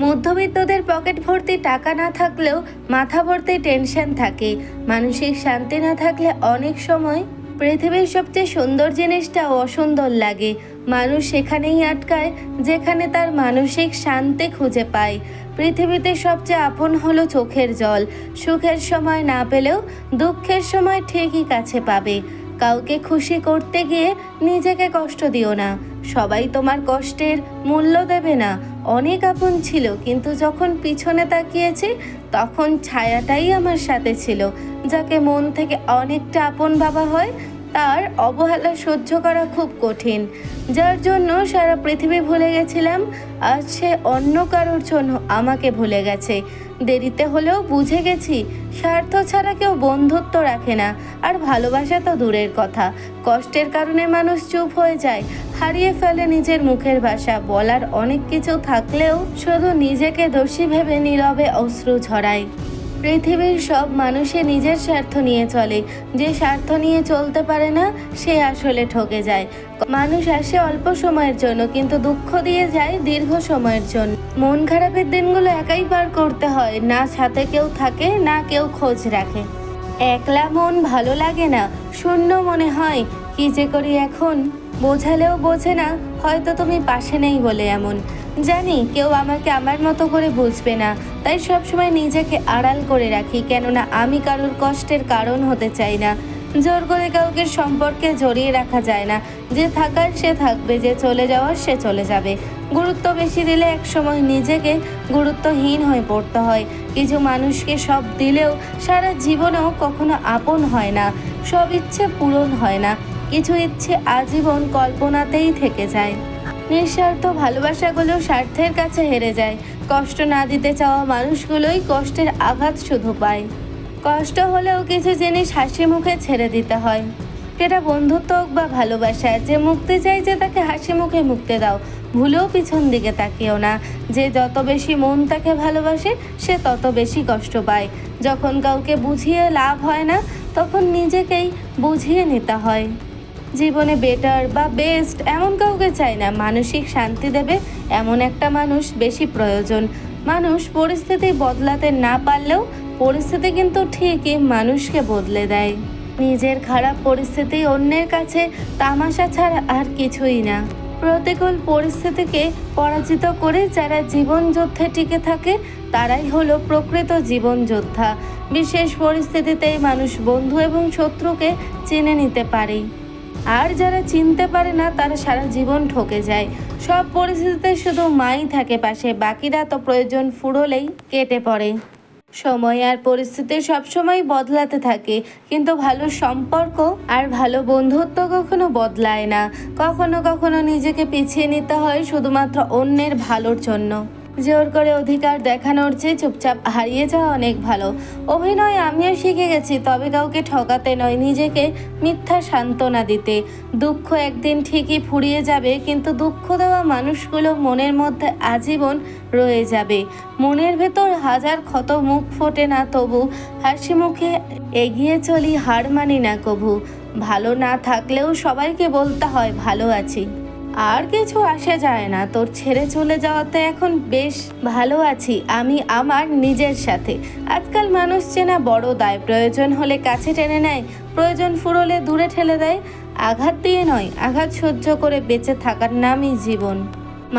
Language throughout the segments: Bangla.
মধ্যবিত্তদের পকেট ভর্তি টাকা না থাকলেও মাথা ভর্তি টেনশন থাকে। মানসিক শান্তি না থাকলে অনেক সময় পৃথিবীর সবচেয়ে সুন্দর জিনিসটা অসুন্দর লাগে। মানুষ সেখানেই আটকায়, যেখানে তার মানসিক শান্তি খুঁজে পায়। পৃথিবীতে সবচেয়ে আপন হলো চোখের জল। সুখের সময় না পেলেও দুঃখের সময় ঠিকই কাছে পাবে। কাউকে খুশি করতে গিয়ে নিজেকে কষ্ট দিও না। সবাই তোমার কষ্টের মূল্য দেবে না। অনেক আপন ছিল, কিন্তু যখন পিছনে তাকিয়েছি, তখন ছায়াটাই আমার সাথে ছিল। যাকে মন থেকে অনেকটা আপন ভাবা হয়, তার অবহেলা সহ্য করা খুব কঠিন। যার জন্য সারা পৃথিবী ভুলে গেছিলাম আজ সে অন্য কারোর জন্য আমাকে ভুলে গেছে। দেরিতে হলেও বুঝে গেছি, স্বার্থ ছাড়া কেউ বন্ধুত্ব রাখে না। আর ভালোবাসা তো দূরের কথা। কষ্টের কারণে মানুষ চুপ হয়ে যায়, হারিয়ে ফেলে নিজের মুখের ভাষা। বলার অনেক কিছু থাকলেও শুধু নিজেকে দোষী ভেবে নীরবে অশ্রু ঝরায়। পৃথিবীর সব মানুষে নিজের স্বার্থ নিয়ে চলে। যে স্বার্থ নিয়ে চলতে পারে না, সে আসলে ঠকে যায়। মানুষ আসে অল্প সময়ের জন্য, কিন্তু দুঃখ দিয়ে যায় দীর্ঘ সময়ের জন্য। মন খারাপের দিনগুলো একাই পার করতে হয়, না সাথে কেউ থাকে, না কেউ খোঁজ রাখে। একলা মন ভালো লাগে না, শূন্য মনে হয়, কি যে করি এখন? বোঝালেও বোঝে না, হয়তো তুমি পাশে নেই বলে এমন। জানি, কেউ আমাকে আমার মতো করে বুঝবে না, তাই সবসময় নিজেকে আড়াল করে রাখি, কেননা আমি কারোর কষ্টের কারণ হতে চাই না। জোর করে কাউকে সম্পর্কে জড়িয়ে রাখা যায় না। যে থাকার সে থাকবে, যে চলে যাওয়ার সে চলে যাবে। গুরুত্ব বেশি দিলে একসময় নিজেকে গুরুত্বহীন হয়ে পড়তে হয়। কিছু মানুষকে সব দিলেও সারা জীবনেও কখনো আপন হয় না। সব ইচ্ছে পূরণ হয় না। কিছু ইচ্ছে আজীবন কল্পনাতেই থেকে যায়। নিঃস্বার্থ ভালোবাসাগুলো স্বার্থের কাছে হেরে যায়। কষ্ট না দিতে চাওয়া মানুষগুলোই কষ্টের আঘাত শুধু পায়। কষ্ট হলেও কিছু জিনিস হাসি মুখে ছেড়ে দিতে হয়। সেটা বন্ধুত্ব হোক বা ভালোবাসা, যে মুক্তি চাই যে তাকে হাসি মুখে মুক্তি দাও। ভুলেও পিছন দিকে তাকিও না। যে যত বেশি মন তাকে ভালোবাসে, সে তত বেশি কষ্ট পায়। যখন কাউকে বুঝিয়ে লাভ হয় না, তখন নিজেকেই বুঝিয়ে নিতে হয়। জীবনে বেটার বা বেস্ট এমন কাউকে চাই না। মানসিক শান্তি দেবে এমন একটা মানুষ বেশি প্রয়োজন। মানুষ পরিস্থিতি বদলাতে না পারলেও পরিস্থিতি কিন্তু ঠিকই মানুষকে বদলে দেয়। নিজের খারাপ পরিস্থিতি অন্যের কাছে তামাশা ছাড়া আর কিছুই না। প্রতিকূল পরিস্থিতিকে পরাজিত করে যারা জীবন যুদ্ধে টিকে থাকে, তারাই হলো প্রকৃত জীবন যোদ্ধা। বিশেষ পরিস্থিতিতেই মানুষ বন্ধু এবং শত্রুকে চিনে নিতে পারে। আর যারা চিনতে পারে না, তারা সারা জীবন ঠকে যায়। সব পরিস্থিতিতে শুধু মাই থাকে পাশে, বাকিরা তো প্রয়োজন ফুরলেই কেটে পড়ে। সময় আর পরিস্থিতি সবসময় বদলাতে থাকে, কিন্তু ভালো সম্পর্ক আর ভালো বন্ধুত্ব কখনো বদলায় না। কখনো কখনো নিজেকে পিছিয়ে নিতে হয় শুধুমাত্র অন্যের ভালোর জন্য। জোর করে অধিকার দেখানোর চেয়ে চুপচাপ হারিয়ে যাওয়া অনেক ভালো। অভিনয় আমিও শিখে গেছি, তবে কাউকে ঠকাতে নয়, নিজেকে মিথ্যা সান্ত্বনা দিতে। দুঃখ একদিন ঠিকই ফুরিয়ে যাবে, কিন্তু দুঃখ দেওয়া মানুষগুলো মনের মধ্যে আজীবন রয়ে যাবে। মনের ভেতর হাজার ক্ষত মুখ ফোটে না তবু হাসি মুখে এগিয়ে চলি হার মানি না কভু। ভালো না থাকলেও সবাইকে বলতে হয়, ভালো আছি। আর কিছু আসে যায় না। তোর ছেড়ে চলে যাওয়াতে এখন বেশ ভালো আছি। আমি আমার নিজের সাথে। আজকাল মানুষ চেনা বড় দায়। প্রয়োজন হলে কাছে টেনে নেয়। প্রয়োজন ফুরলে দূরে ঠেলে দেয়। আঘাত দিয়ে নয়, আঘাত সহ্য করে বেঁচে থাকার নামই জীবন।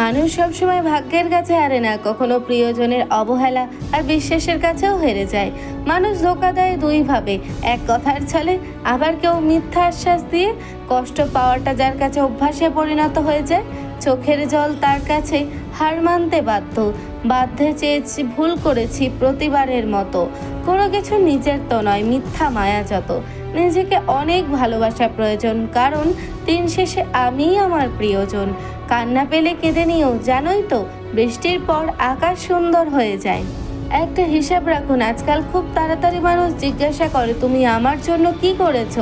মানুষ সবসময় ভাগ্যের কাছে হারে না, কখনো প্রিয়জনের অবহেলা আর বিশ্বাসের কাছেও হেরে যায়। মানুষ ধোকা দেয় দুইভাবে, এক কথার ছলে আবার কেউ মিথ্যা আশ্বাস দিয়ে কষ্ট পাওয়াটা যার কাছে অভ্যাসে পরিণত হয়ে যায় চোখের জল তার কাছে হার মানতে বাধ্য। বাধ্যে চেয়েছি, ভুল করেছি প্রতিবারের মতো। কোনো কিছু নিজের তো নয়, মিথ্যা মায়া যত। নিজেকে অনেক ভালোবাসা প্রয়োজন, কারণ দিন শেষে আমিই আমার প্রিয়জন। কান্না পেলে কেঁদে নিও, জানোই তো বৃষ্টির পর আকাশ সুন্দর হয়ে যায়। একটা হিসাব রাখুন, আজকাল খুব তাড়াতাড়ি মানুষ জিজ্ঞাসা করে, তুমি আমার জন্য কি করেছ?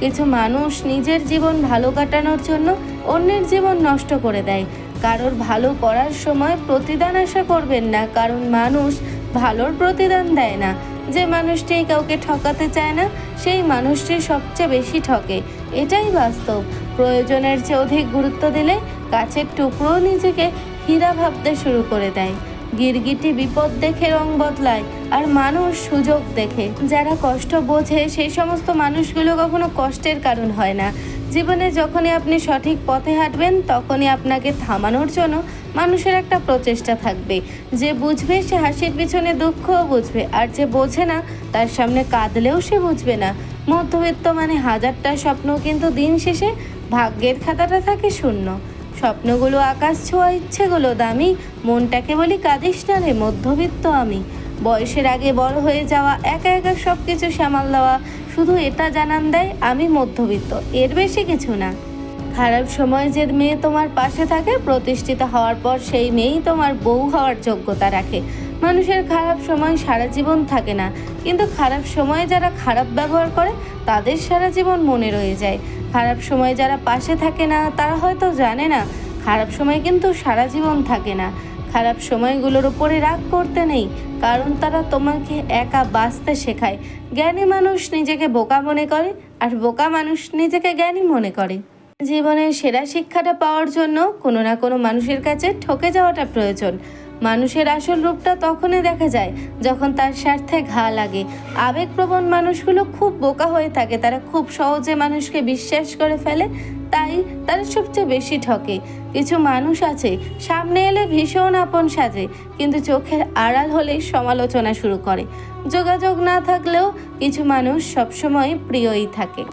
কিছু মানুষ নিজের জীবন ভালো কাটানোর জন্য অন্যের জীবন নষ্ট করে দেয়। কারোর ভালো করার সময় প্রতিদান আশা করবেন না, কারণ মানুষ ভালোর প্রতিদান দেয় না। যে মানুষটি কাউকে ঠকাতে চায় না, সেই মানুষটি সবচেয়ে বেশি ঠকে। এটাই বাস্তব। প্রয়োজনের চেয়ে অধিক গুরুত্ব দিলে গাছের টুকরো নিজেকে হীরা ভাবতে শুরু করে দেয়। গিরগিটি বিপদ দেখে রং বদলায় আর মানুষ সুযোগ দেখে। যারা কষ্ট বোঝে, সেই সমস্ত মানুষগুলো কখনো কষ্টের কারণ হয় না। জীবনে যখনই আপনি সঠিক পথে হাঁটবেন, তখনই আপনাকে থামানোর জন্য মানুষের একটা প্রচেষ্টা থাকবে। যে বুঝবে সে হাসির পিছনে দুঃখও বুঝবে, আর যে বোঝে না, তার সামনে কাঁদলেও সে বুঝবে না। মধ্যবিত্ত মানে হাজারটা স্বপ্ন কিন্তু দিন শেষে ভাগ্যের খাতাটা থাকে শূন্য। স্বপ্নগুলো আকাশ ছোঁয়া, ইচ্ছেগুলো দামি, মনটাকে বলি কাঁদিস না রে মধ্যবিত্ত আমি। বয়সের আগে বড় হয়ে যাওয়া, একা একা সব কিছু সামাল দেওয়া শুধু এটা জানান দেয়, আমি মধ্যবিত্ত। এর বেশি কিছু না। খারাপ সময় যে মেয়ে তোমার পাশে থাকে, প্রতিষ্ঠিত হওয়ার পর সেই মেয়েই তোমার বউ হওয়ার যোগ্যতা রাখে। মানুষের খারাপ সময় সারা জীবন থাকে না, কিন্তু খারাপ সময়ে যারা খারাপ ব্যবহার করে, তাদের সারা জীবন মনে রয়ে যায়। খারাপ সময় যারা পাশে থাকে না, তারা হয়তো জানে না, খারাপ সময় কিন্তু সারা জীবন থাকে না। খারাপ সময়গুলোর উপরে রাগ করতে নেই, কারণ তারা তোমাকে একা বাঁচতে শেখায়। জ্ঞানী মানুষ নিজেকে বোকা মনে করে আর বোকা মানুষ নিজেকে জ্ঞানী মনে করে। জীবনের সেরা শিক্ষাটা পাওয়ার জন্য কোনো না কোনো মানুষের কাছে ঠকে যাওয়াটা প্রয়োজন। মানুষের আসল রূপটা তখনই দেখা যায় যখন তার স্বার্থে ঘা লাগে। আবেগপ্রবণ মানুষগুলো খুব বোকা হয়ে থাকে, তারা খুব সহজে মানুষকে বিশ্বাস করে ফেলে, তাই তারা সবচেয়ে বেশি ঠকে। কিছু মানুষ আছে, সামনে এলে ভীষণ আপন সাজে, কিন্তু চোখের আড়াল হলে সমালোচনা শুরু করে। যোগাযোগ না থাকলেও কিছু মানুষ সবসময় প্রিয়ই থাকে।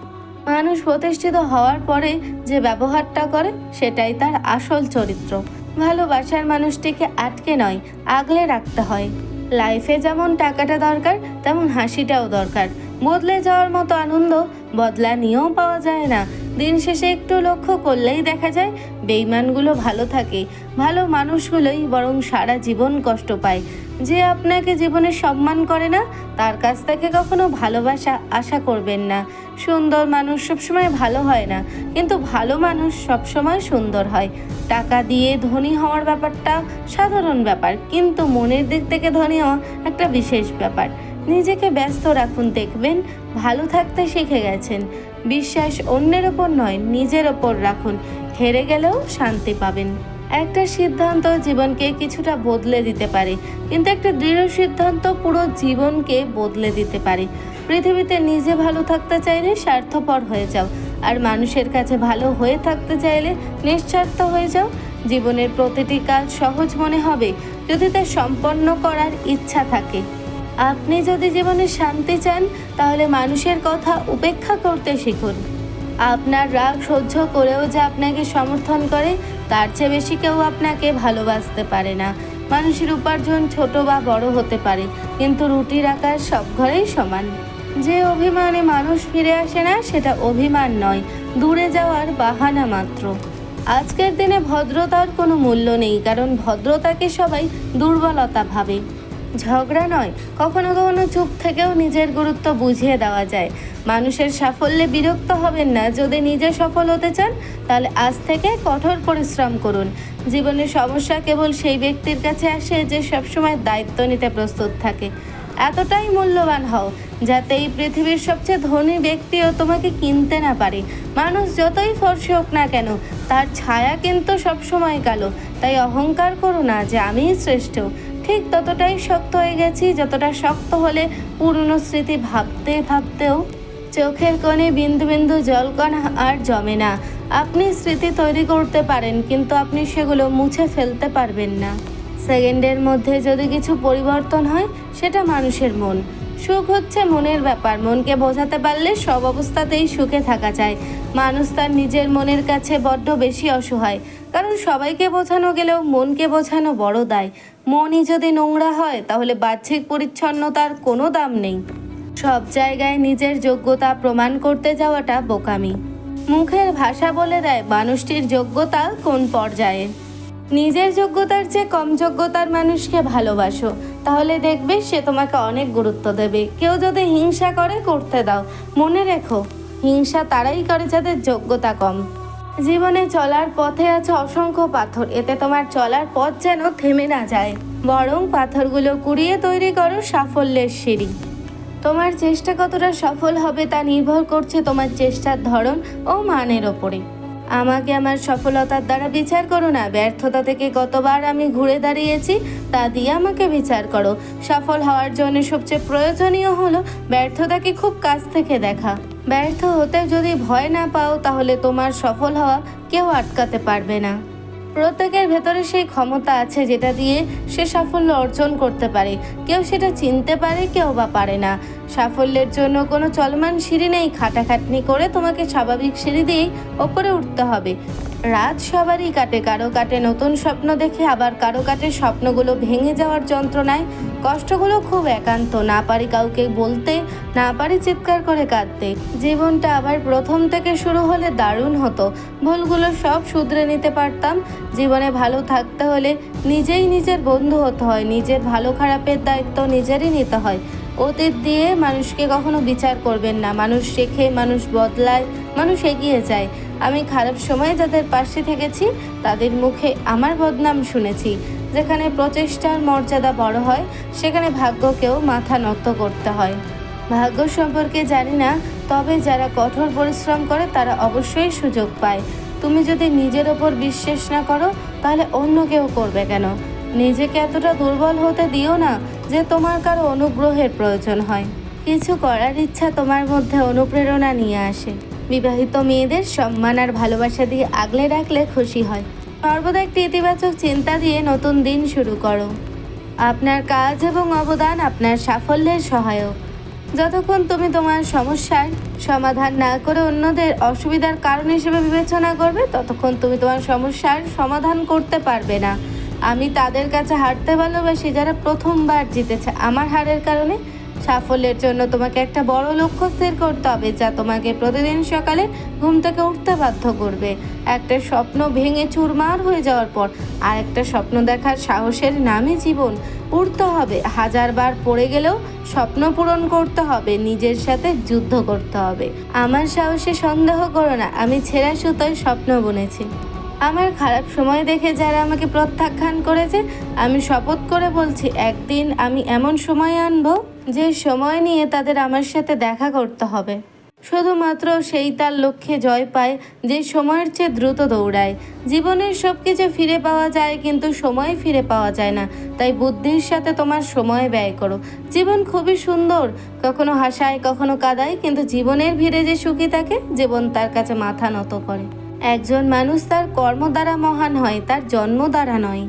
মানুষ প্রতিষ্ঠিত হওয়ার পরে যে ব্যবহারটা করে, সেটাই তার আসল চরিত্র। ভালোবাসার মানুষটিকে আটকে নয়, আগলে রাখতে হয়। লাইফে যেমন টাকাটা দরকার, তেমন হাসিটাও দরকার। বদলে যাওয়ার মতো আনন্দ বদলা নিয়েও পাওয়া যায় না। দিন শেষে একটু লক্ষ্য করলেই দেখা যায় বেইমানগুলো ভালো থাকে। ভালো মানুষগুলোই বরং সারা জীবন কষ্ট পায়। যে আপনাকে জীবনে সম্মান করে না, তার কাছ থেকে কখনো ভালোবাসা আশা করবেন না। সুন্দর মানুষ সবসময় ভালো হয় না, কিন্তু ভালো মানুষ সবসময় সুন্দর হয়। টাকা দিয়ে ধনী হওয়ার ব্যাপারটা সাধারণ ব্যাপার, কিন্তু মনের দিক থেকে ধনী হওয়া একটা বিশেষ ব্যাপার। নিজেকে ব্যস্ত রাখুন, দেখবেন ভালো থাকতে শিখে গেছেন। বিশ্বাস অন্যের ওপর নয়, নিজের ওপর রাখুন। হেরে গেলেও শান্তি পাবেন। একটা সিদ্ধান্ত জীবনকে কিছুটা বদলে দিতে পারে, কিন্তু একটা দৃঢ় সিদ্ধান্ত পুরো জীবনকে বদলে দিতে পারে। পৃথিবীতে নিজে ভালো থাকতে চাইলে স্বার্থপর হয়ে যাও, আর মানুষের কাছে ভালো হয়ে থাকতে চাইলে নিঃস্বার্থ হয়ে যাও। জীবনের প্রতিটি কাজ সহজ মনে হবে, যদি তা সম্পন্ন করার ইচ্ছা থাকে। আপনি যদি জীবনে শান্তি চান, তাহলে মানুষের কথা উপেক্ষা করতে শিখুন। আপনার রাগ সহ্য করেও যে আপনাকে সমর্থন করে, তার চেয়ে বেশি কেউ আপনাকে ভালোবাসতে পারে না। মানুষের উপার্জন ছোট বা বড় হতে পারে, কিন্তু রুটির আকার সব ঘরেই সমান। যে অভিমানে মানুষ ফিরে আসে না, সেটা অভিমান নয়, দূরে যাওয়ার বাহানা মাত্র। আজকের দিনে ভদ্রতার কোনো মূল্য নেই, কারণ ভদ্রতাকে সবাই দুর্বলতা ভাবে। ঝগড়া নয়, কখনো কখনো চুপ থেকেও নিজের গুরুত্ব বুঝিয়ে দেওয়া যায়। মানুষের সাফল্যে বিরক্ত হবেন না, যদি নিজে সফল হতে চান, তাহলে আজ থেকে কঠোর পরিশ্রম করুন। জীবনের সমস্যা কেবল সেই ব্যক্তির কাছে আসে যে সবসময় দায়িত্ব নিতে প্রস্তুত থাকে। এতটাই মূল্যবান হও, যাতে এই পৃথিবীর সবচেয়ে ধনী ব্যক্তিও তোমাকে কিনতে না পারে। মানুষ যতই ফর্সে হোক না কেন, তার ছায়া কিন্তু সবসময় কালো। তাই অহংকার করো না যে আমিই শ্রেষ্ঠ। ঠিক ততটাই শক্ত হয়ে গেছি, যতটা শক্ত হলে পুরনো স্মৃতি ভাবতে ভাবতেও চোখের কোণে বিন্দু বিন্দু জলকণা আর জমে না। আপনি স্মৃতি তৈরি করতে পারেন, কিন্তু আপনি সেগুলো মুছে ফেলতে পারবেন না। সেকেন্ডের মধ্যে যদি কিছু পরিবর্তন হয়, সেটা মানুষের মন। সুখ হচ্ছে মনের ব্যাপার, মনকে বোঝাতে পারলে সব অবস্থাতেই সুখে থাকা যায়। মানুষ তার নিজের মনের কাছে বড্ড বেশি অসহায়, কারণ সবাইকে বোঝানো গেলেও মনকে বোঝানো বড় দায়। মনই যদি নোংরা হয়, তাহলে বাহ্যিক পরিচ্ছন্নতার কোনো দাম নেই। সব জায়গায় নিজের যোগ্যতা প্রমাণ করতে যাওয়াটা বোকামি। মুখের ভাষা বলে দেয়, মানুষটির যোগ্যতা কোন পর্যায়ে? নিজের যোগ্যতার চেয়ে কম যোগ্যতার মানুষকে ভালোবাসো। তাহলে দেখবে সে তোমাকে অনেক গুরুত্ব দেবে। কেউ যদি হিংসা করে, করতে দাও। মনে রেখো, হিংসা তারাই করে যাদের যোগ্যতা কম। জীবনে চলার পথে আছে অসংখ্য পাথর। এতে তোমার চলার পথ যেন থেমে না যায়। বরং পাথরগুলো কুড়িয়ে তৈরি করো সাফল্যের সিঁড়ি। তোমার চেষ্টা কতটা সফল হবে তা নির্ভর করছে তোমার চেষ্টার ধরন ও মানের ওপরে। আমাকে আমার সফলতার দ্বারা বিচার করো না। ব্যর্থতা থেকে কতবার আমি ঘুরে দাঁড়িয়েছি, তা দিয়ে আমাকে বিচার করো। সফল হওয়ার জন্য সবচেয়ে প্রয়োজনীয় হলো ব্যর্থতাকে খুব কাছ থেকে দেখা। ব্যর্থ হতে যদি ভয় না পাও, তাহলে তোমার সফল হওয়া কেউ আটকাতে পারবে না। প্রত্যেকের ভেতরে সেই ক্ষমতা আছে যেটা দিয়ে সে সাফল্য অর্জন করতে পারে। কেউ সেটা চিনতে পারে, কেউ বা পারে না। সাফল্যের জন্য কোনো চলমান সিঁড়ি নেই। খাটাখাটনি করে তোমাকে স্বাভাবিক সিঁড়ি দিয়েই ওপরে উঠতে হবে। রাত সবারই কাটে। কারও কাটে নতুন স্বপ্ন দেখে, আবার কারও কাটে স্বপ্নগুলো ভেঙে যাওয়ার যন্ত্রণায় কষ্টগুলো খুব একান্ত। না পারি কাউকে বলতে, না পারি চিৎকার করে কাঁদতে। জীবনটা আবার প্রথম থেকে শুরু হলে দারুণ হতো। ভুলগুলো সব শুধরে নিতে পারতাম। জীবনে ভালো থাকতে হলে নিজেই নিজের বন্ধু হতে হয়। নিজের ভালো খারাপের দায়িত্ব নিজেরই নিতে হয়। অতীত দিয়ে মানুষকে কখনো বিচার করবেন না। মানুষ শেখে, মানুষ বদলায়, মানুষ এগিয়ে যায়। আমি খারাপ সময়ে যাদের পাশে থেকেছি, তাদের মুখে আমার বদনাম শুনেছি। যেখানে প্রচেষ্টার মর্যাদা বড় হয়, সেখানে ভাগ্যকেও মাথা নত করতে হয়। ভাগ্য সম্পর্কে জানি না, তবে যারা কঠোর পরিশ্রম করে তারা অবশ্যই সুযোগ পায়। তুমি যদি নিজের ওপর বিশ্বাস না করো, তাহলে অন্য কেউ করবে কেন? নিজেকে এতটা দুর্বল হতে দিও না যে তোমার কারও অনুগ্রহের প্রয়োজন হয়। কিছু করার ইচ্ছা তোমার মধ্যে অনুপ্রেরণা নিয়ে আসে। বিবাহিত মেয়েদের সম্মান আর ভালোবাসা দিয়ে আগলে রাখলে খুশি হয়। সর্বদা একটি ইতিবাচক চিন্তা দিয়ে নতুন দিন শুরু করো। আপনার কাজ এবং অবদান আপনার সাফল্যের সহায়ক। যতক্ষণ তুমি তোমার সমস্যার সমাধান না করে অন্যদের অসুবিধার কারণ হিসেবে বিবেচনা করবে, ততক্ষণ তুমি তোমার সমস্যার সমাধান করতে পারবে না। আমি তাদের কাছে হারতে ভালোবাসি যারা প্রথমবার জিতেছে। আমার হারের কারণে সাফল্যের জন্য তোমাকে একটা বড় লক্ষ্য স্থির করতে হবে, যা তোমাকে প্রতিদিন সকালে ঘুম থেকে উঠতে বাধ্য করবে। একটা স্বপ্ন ভেঙে চুরমার হয়ে যাওয়ার পর আর একটা স্বপ্ন দেখার সাহসের নামই জীবন। উঠতে হবে, হাজারবার পড়ে গেলেও স্বপ্ন পূরণ করতে হবে, নিজের সাথে যুদ্ধ করতে হবে। আমার সাহসে সন্দেহ করো না, আমি ছেঁড়া সুতোয় স্বপ্ন বুনেছি। আমার খারাপ সময় দেখে যারা আমাকে প্রত্যাখ্যান করেছে, আমি শপথ করে বলছি, একদিন আমি এমন সময় আনব যে সময় নিয়ে তাদের আমার সাথে দেখা করতে হবে। শুধুমাত্র সেই তার লক্ষ্যে জয় পায়, যে সময়ের চেয়ে দ্রুত দৌড়ায়। জীবনের সব কিছু ফিরে পাওয়া যায় কিন্তু সময় ফিরে পাওয়া যায় না। তাই বুদ্ধির সাথে তোমার সময় ব্যয় করো। জীবন খুবই সুন্দর, কখনো হাসায়, কখনো কাদায়, কিন্তু জীবনের ভিড়ে যে সুখী থাকে, জীবন তার কাছে মাথা নত করে। একজন মানুষ তার কর্ম দ্বারা মহান হয়, তার জন্ম দ্বারা নয়।